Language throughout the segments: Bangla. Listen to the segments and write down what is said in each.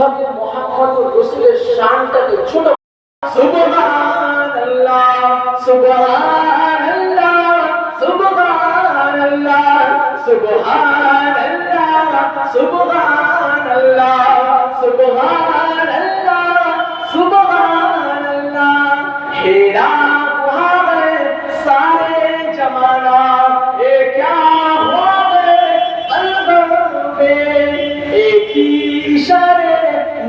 কীভাবে মোহাম্মদ রসুলের শানটাকে ছোট সুবহানাল্লাহ সুবহানাল্লাহ সুবহানাল্লাহ সুবহানাল্লাহ সুবহানাল্লাহ সুবহানাল্লাহ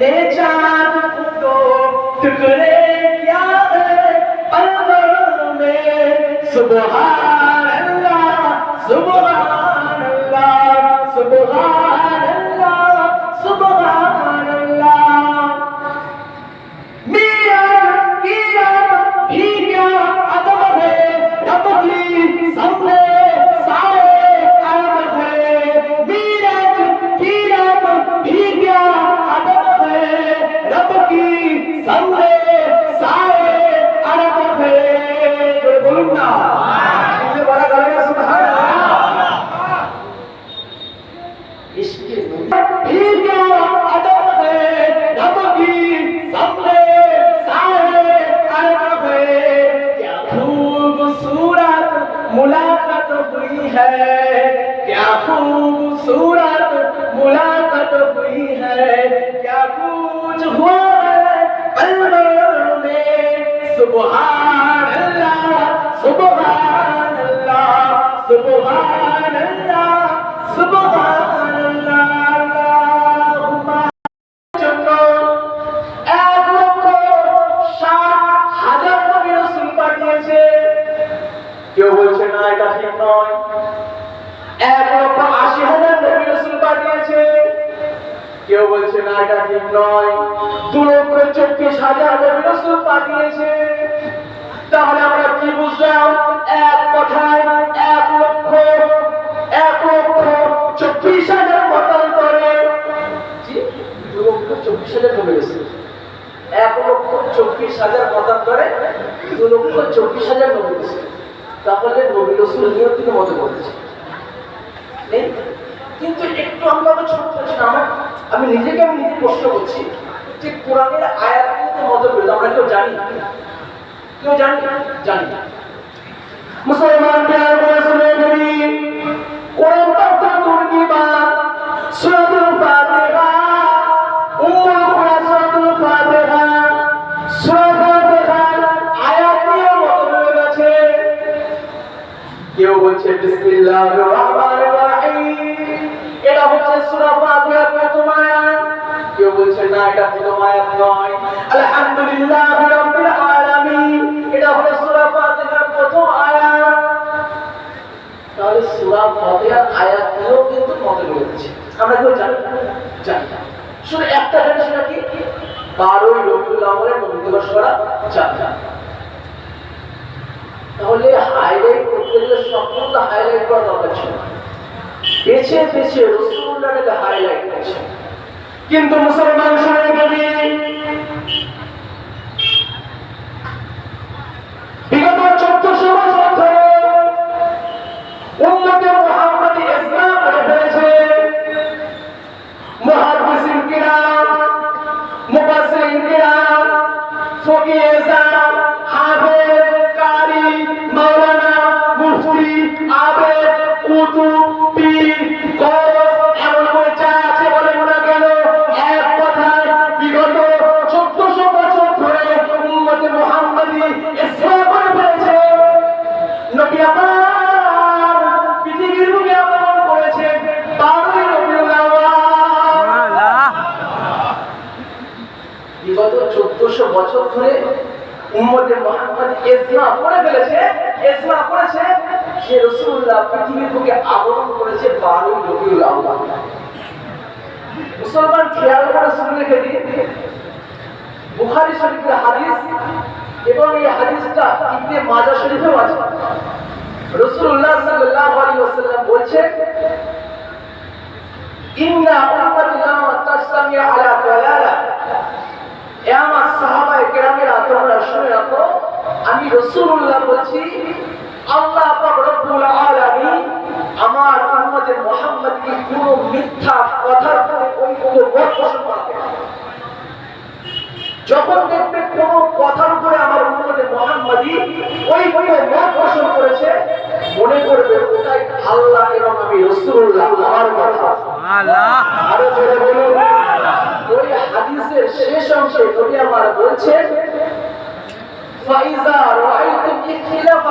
ने चाँद को टुकड़े क्या है में। सुबहान কেউ বলছে না, এটা ঠিক নয়। এক লক্ষ আশি হাজার নবী রাসূল কেউ বলছে না এটা নয় দু লক্ষ চব্বিশ হাজার নবী রাসূল পাঠিয়েছে। বুঝলাম এক কথায় এক লক্ষ এক লক্ষ চব্বিশ হাজার মতান্তরে। চব্বিশ হাজার কমে গেছে। এক লক্ষ চব্বিশ হাজার মতান্তরে দু লক্ষ চব্বিশ হাজার কমে গেছে। তাহলে নবী রসুল নিয়েও তিনি মতে করেছে? কিন্তু একটু আমরা আবার ছোট করছি না, আমার আমি নিজেকে আমি নিজে প্রশ্ন করছি যে কোরআনের আয়াত মত আমরা কেউ জানি? কেউ জানি? জানি। মুসলমান প্যার করে শুনে নবী কোরআন পাঠটা তুর্কি বা সূরাতুল ফাতিহা উম্মুল কুরআন আছে কেউ বলছে, বিসমিল্লাহির রহমানির রহিম। এটা হচ্ছে সূরা ফাতিহার কেউ বলছে, না, এটা প্রথম আয়াত নয়। আলহামদুলিল্লাহি রাব্বিল আলামিন। এটা হলো সূরা প্রথম আয়াত তাহলে সূরা ফাতিহার আয়াতগুলো কিন্তু রয়েছে। আমরা কেউ জানি জানি না। শুধু একটা জানি, সেটা কি? বারোই রবিউল নবী দিবস করা জানি না তাহলে হাইলাইট করতে গেলে সম্পূর্ণ হাইলাইট করা দরকার ছিল। বেছে বেছে রসুল্লাহকে হাইলাইট কিন্তু মুসলমান বিগত চোদ্দশো বছর ধরে উম্মতে মুহাম্মাদি ইসলাম করে ফেলেছে। আগমন করেছে। সে রসুল্লাহ পৃথিবীর বুকে করেছে রবিউল আউয়াল মুসলমান খেয়াল করে শুনে রেখে শরীফের হাদিস এবং এই হাদিসটা ইবনে মাজাহ শরীফেও আছে। ইন্না আলা দালালা। এ আমার সাহাবায়ে তোমরা শুনে রাখো, আমি রাসূলুল্লাহ বলছি আল্লাহ রব্বুল আলামিন আমার উম্মত উম্মতে মোহাম্মদকে কোনো মিথ্যা কথার উপরে ঐক্য পোষণ করাবে যখন দেখবে কোন কথার উপরে আমার উম্মতে মোহাম্মদী ওই ওই মত পোষণ করেছে মনে করবে ওটাই আল্লাহ এবং আমি রসুল্লাহ আমার কথা। আরও জোরে বলুন। ওই হাদিসের শেষ অংশে নবী আমার বলছেন ফাইজা রাআইতুম ইখতিলাফান ফাইজা রাআইতুম ইখতিলাফান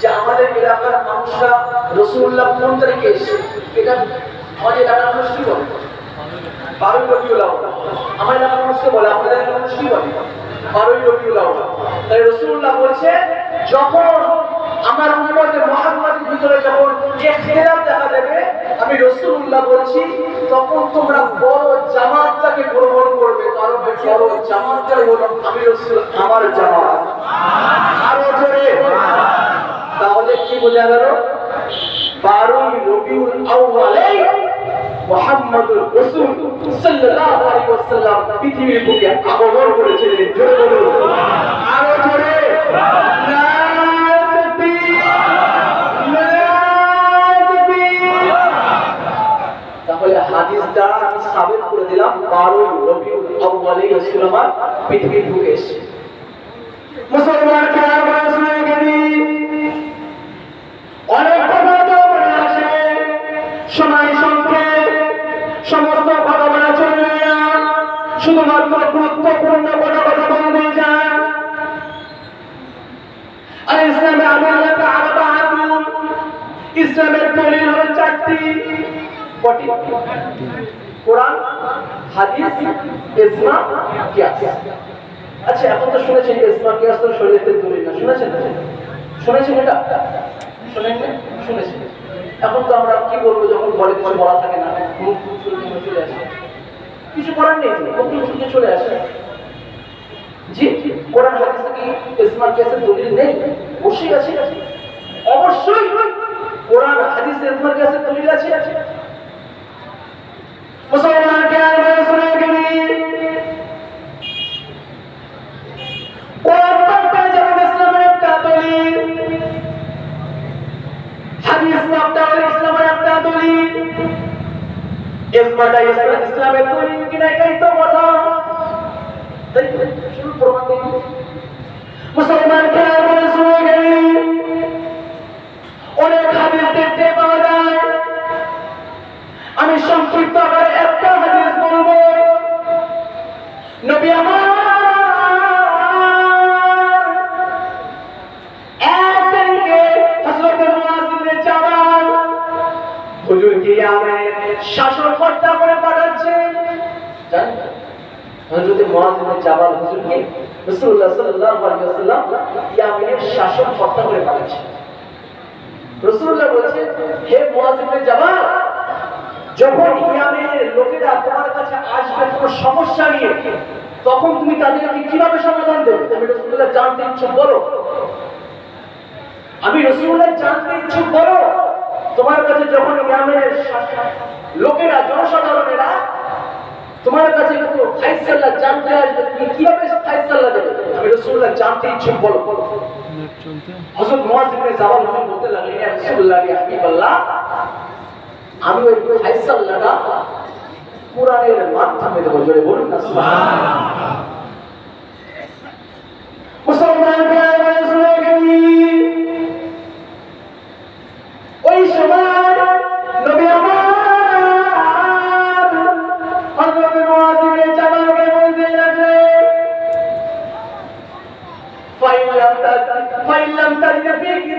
যে আমাদের এলাকার মানুষরা রসুল্লাহ কোন তারিখে এসছে? এটা আমাদের এলাকার মানুষ কি বলে? বারোই রবিউল আউয়াল। আমার এলাকার মানুষকে বলে আমাদের এলাকার মানুষ কি বলে? বারোই রবিউল আউয়াল। তাই রসুল্লাহ বলছে, যখন আমার উম্মতে মোহাম্মদের ভিতরে যখন ইখতিলাফ দেখা দেবে, আমি রসুল্লাহ বলছি, তখন তোমরা বড় জামাতটাকে গ্রহণ করবে। কারণ বড় জামাতটাই হলো আমি রসুল আমার জামাত। আরও জোরে। তাহলে কি বোঝা গেল? বারোই রবিউল আউয়ালে তাহলে হাদিস দ্বারা আমি সাবিত করে দিলাম, বারোই রবিউল আউয়ালে রাসূল আমার পৃথিবীর বুকে এসেছে। মুসলমান গুরুত্বপূর্ণ কথা কথা বলতে যান আর ইসলামে ইসলামের দলিল হলো চারটি। কোরআন, হাদিস কিয়াস। আচ্ছা এখন তো শুনেছেন ইজমা, কিয়াস তো শরীয়তের দলিল না। শুনেছেন? শুনেছেন এটা? শুনেছেন? শুনেছেন। এখন তো আমরা কি বলব যখন বলে কিছু বলা থাকে না, মুখ চলে আসে। কিছু করার নেই মুখ মুখ চলে আসে? জি, কোরআন হাদিসে কি ইজমা কিয়াসের দলিল নেই? অবশ্যই আছে। অবশ্যই কোরআন হাদিসে ইজমা কিয়াসের দলিল আছে। মুসলমান কে আর শুনে গেলি? কোরআন পাকটা যেমন ইসলামের একটা দলিল, হাদিস হলো ইসলামের একটা দলিল। ইসমাটা ইসলাম দলিল কিনা এটাই তো কথা। তাই মুসলমান কে ইবনে জাবাল হুজুরকে রাসূলুল্লাহ সাল্লাল্লাহু আলাইহি ওয়াসাল্লাম ইয়ামেনের শাসনকর্তা করে পাঠাচ্ছেন রাসূলুল্লাহ বলেছেন, হে মুআজ ইবনে জাবাল যখন ইয়ামেনের লোকেরা তোমার কাছে আসবে কোনো সমস্যা নিয়ে, তখন তুমি তাদেরকে কীভাবে সমাধান দেবে? তুমি রসুল্লাহ জানতে ইচ্ছুক, বলো। আমি রসুল্লাহ জানতে ইচ্ছুক, বলো। তোমার কাছে যখন ইয়ামেনের লোকেরা, জনসাধারণেরা তোমার কাছে একটু ফাইসাল্লাহ জানতে আসবে তুমি কীভাবে ফাইসাল্লাহ দেবে? আমি রসুল্লাহ জানতে ইচ্ছুক, বলো। বলো হযরত মুআজ ইবনে জাবাল হুজুর বলতে লাগলেন, ইয়া রাসূলুল্লাহ, ইয়া হাবিবাল্লাহ, আমি ওই ফাইসাল্লাহটা কোরআনের মাধ্যমে দেবো, জোরে বলুন না, সুবহানাল্লাহ। মুসলমান ভাইরা শুনে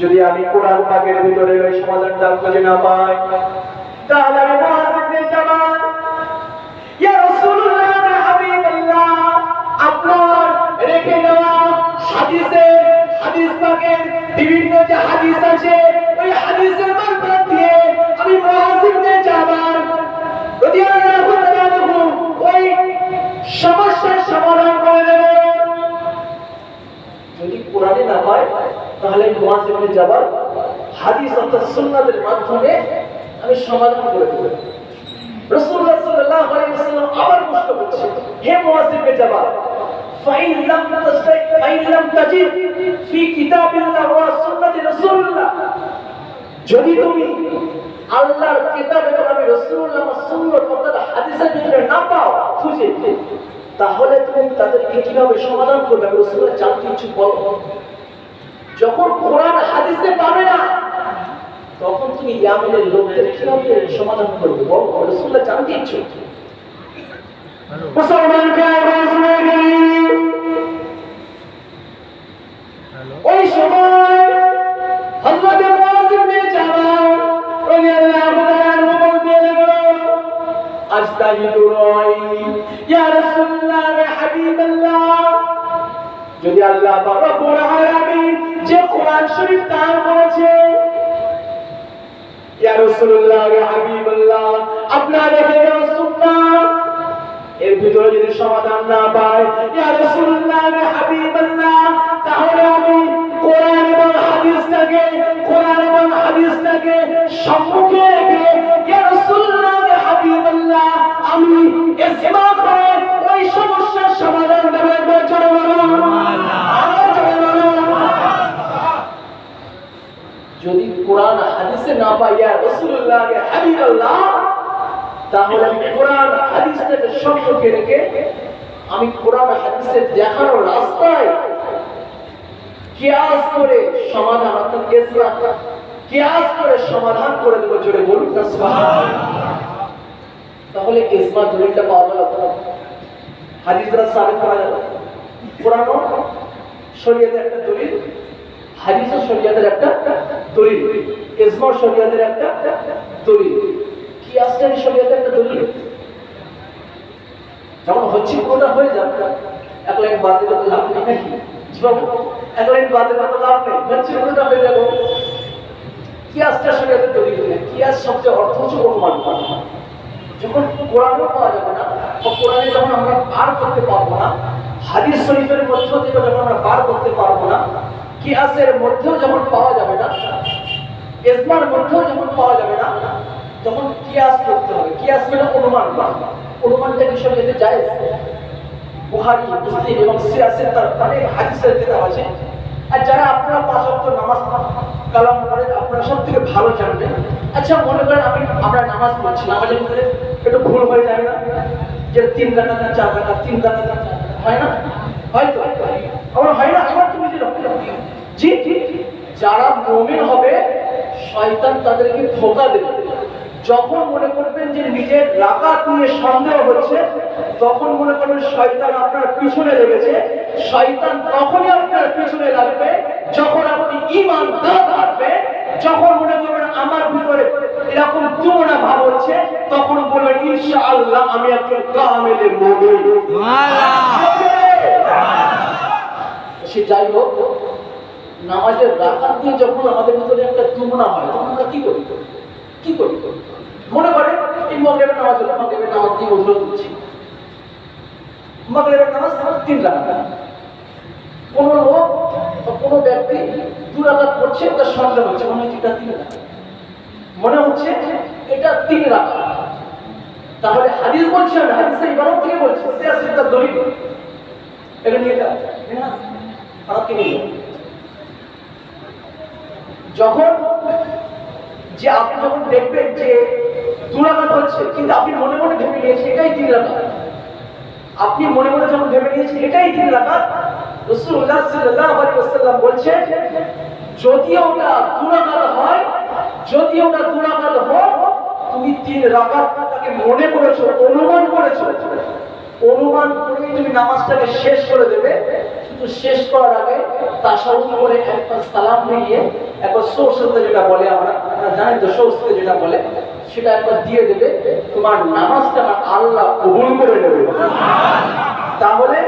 যদি আমি কোরআন পাকের ভিতরে ওই সমাধানটা করে না পাই, তাহলে আমি মুহাজিবদের জামান ইয়া রাসূলুল্লাহ হাবিবাল্লাহ, আপনার রেখে দেওয়া হাদিসে হাদিস পাকের বিভিন্ন যে হাদিস আছে তাহলে মুয়াজিবনে যাবার হাদিস অর্থাৎ সুন্নাতের মাধ্যমে আমি সমাধান করে দেব। যদি তুমি আল্লাহর আমি হাদিসের ভিতরে না পাও, খুঁজে, তাহলে তুমি তাদেরকে কীভাবে সমাধান করবে? রাসূলুল্লাহ জানতে ইচ্ছুক বলো। যখন কোরআন হাদিসে পাবে না তখন তুমি ইয়ামেনের লোকদের কীভাবে সমাধান করবে। বলো রাসূলুল্লাহ জানতে মুসলমান ওই সময় ইয়া হাবিবাল্লাহ যদি আল্লাহ কোরআন শরীফ দান করেছে ইয়া রাসূলুল্লাহ, ইয়া হাবিবাল্লাহ, আপনার এর ভিতরে যদি সমাধান না পায়, ইয়া পাই ইয়া রাসূলুল্লাহ, ইয়া হাবিবাল্লাহ, তাহলে আমি কোরআন হাদিসটাকে সম্পর্কে রেখে আমি কোরআন হাদিসের দেখানোর রাস্তায় কিয়াস করে সমাধান, অর্থাৎ ইসলাম কিয়াস করে সমাধান করে দেবো, জোরে বলুন তাহলে ইসমা দলিলটা পাওয়া গেল হাদিসরা সাবিত করা গেল। কোরআন শরীয়তের একটা দলিল হাদিস শরীয়তের একটা দলিল। ইসমা শরীয়তের একটা দলিল। কি আসছে শরীয়তের একটা দলিল? যখন হচ্ছে কোনটা হয়ে যাবে এক লাইন বাদ দিলে তো লাভ নেই নাকি? এক লাইন বাদ দিলে তো লাভ নেই। হচ্ছে কোনটা হয়ে যাবে কি আসছে শরীয়তের দলিল কি আস শব্দের অর্থ হচ্ছে অনুমান? করা যখন কোরআনও পাওয়া যাবে না, বা কোরআনে যখন আমরা বার করতে পারব না, হাদিস শরীফের মধ্য যখন আমরা বার করতে পারব না কিয়াসের মধ্যেও যখন পাওয়া যাবে না ইসমার মধ্যেও যখন পাওয়া যাবে না, তখন কিয়াস করতে হবে। কিয়াস মানে অনুমান অনুমানটা বিষয় যেতে যায় বুখারী, মুসলিম এবং সিয়াসের তার অনেক হাদিসের কিতাব আছে। আর যারা আপনারা পাঁচ ওয়াক্ত নামাজ কালাম করেন আপনারা সব থেকে ভালো জানবেন। আচ্ছা মনে করেন আমি আমরা নামাজ পড়ছি, নামাজের ভিতরে একটু ভুল হয়ে যায় না? যে তিন রাকাত না চার রাকাত, তিন রাকাত না হয় না? হয়তো আমার হয় না? আমার তুমি যে রক্ত জি। যারা মুমিন হবে শয়তান তাদেরকে ধোকা দেবে যখন মনে করবেন যে নিজের রাকাত নিয়ে সন্দেহ হচ্ছে তখন মনে করবেন শয়তান আপনার পিছনে লেগেছে। শয়তান তখনই আপনার পিছনে লাগবে যখন আপনি ইমান থাকবে যখন মনে করবেন আমার ভিতরে এরকম তুলনা ভাব হচ্ছে তখন বলবেন ইনশাআল্লাহ আমি একজন কামেলে মুমিন। সে যাই হোক নামাজের রাকাত দিয়ে যখন আমাদের ভিতরে একটা তুলনা হয়, তখন আমরা কি করি? কি করি? মনে করে, এই মগরেবের নামাজ হলো, মগরেবের নামাজ দিয়ে উঠল দিচ্ছি মগরেবের নামাজ তিন রাকাত কোন লোক কোনো ব্যক্তি দু রাকাত পড়ছে তার সন্দেহ হচ্ছে, মনে হচ্ছে এটা তিন রাকাত। মনে হচ্ছে এটা তিন রাকাত। তাহলে হাদিস বলছে না হাদিসের ইবারত থেকে বলছে সিয়াসির তার দলিল। এটা নিয়ে না খারাপ কি নিয়ে। যখন যে আপনি যখন দেখবেন যে দুরাঘাত হচ্ছে, কিন্তু আপনি মনে মনে ভেবে নিয়েছেন, এটাই তিন রাকাত। আপনি মনে মনে যখন ভেবে নিয়েছেন, এটাই তিন ওয়াসাল্লাম বলছেন যদি ওটা হয় যদি ওটা হয় তুমি মনে করেছ, অনুমান করেছ। অনুমান করেই তুমি নামাজটাকে শেষ করে দেবে কিন্তু শেষ করার আগে তাসাউদ করে একবার সালাম দিয়ে একবার সৌসতে যেটা বলে আমরা আমরা জানি তো সৌসতে যেটা বলে, সেটা একবার দিয়ে দেবে, তোমার নামাজটা আমার আল্লাহ কবুল করে নেবে। তাহলে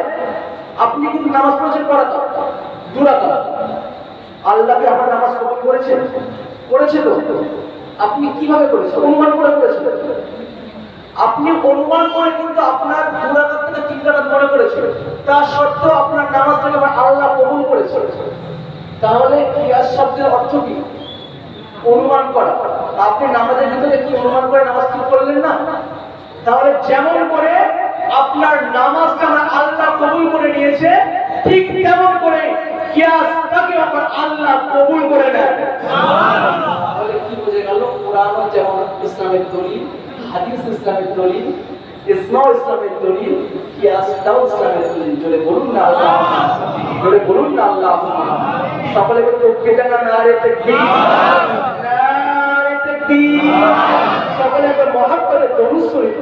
আপনি কিন্তু নামাজ পড়েছেন করাতো দুরাকাত আল্লাহকে আমার নামাজ কবুল করেছেন? করেছে তো। আপনি কীভাবে করেছেন? অনুমান করে করেছেন। আপনি অনুমান করে কিন্তু আপনার দুরাকাত থেকে তিন রাকাত মনে করেছেন। তা সত্ত্বেও আপনার নামাজটাকে আবার আল্লাহ কবুল করেছে তাহলে কিয়াস শব্দের অর্থ কি? অনুমান করা। আপনি নামাজের ভিতরে কি অনুমান করে নামাজ ঠিক করলেন না? তাহলে যেমন করে আপনার নামাজটা আমার আল্লাহ কবুল করে নিয়েছে, ঠিক তেমন করে কিয়াসটাকে আমার আল্লাহ কবুল করে নেয়। তাহলে কি বোঝা গেল? কোরআন যেমন ইসলামের দলিল হাদিস ইসলামের দলিল, ইসমাও ইসলামের দলিল ইয়াসটাও ইসলামের দলিল। জোরে বলুন না আল্লাহ জোরে বলুন না আল্লাহ সকলে বলতে কেটে না নারে তাকবীর নারে তাকবীর সকলে একবার মহাব্বতে দরুদ শরীফ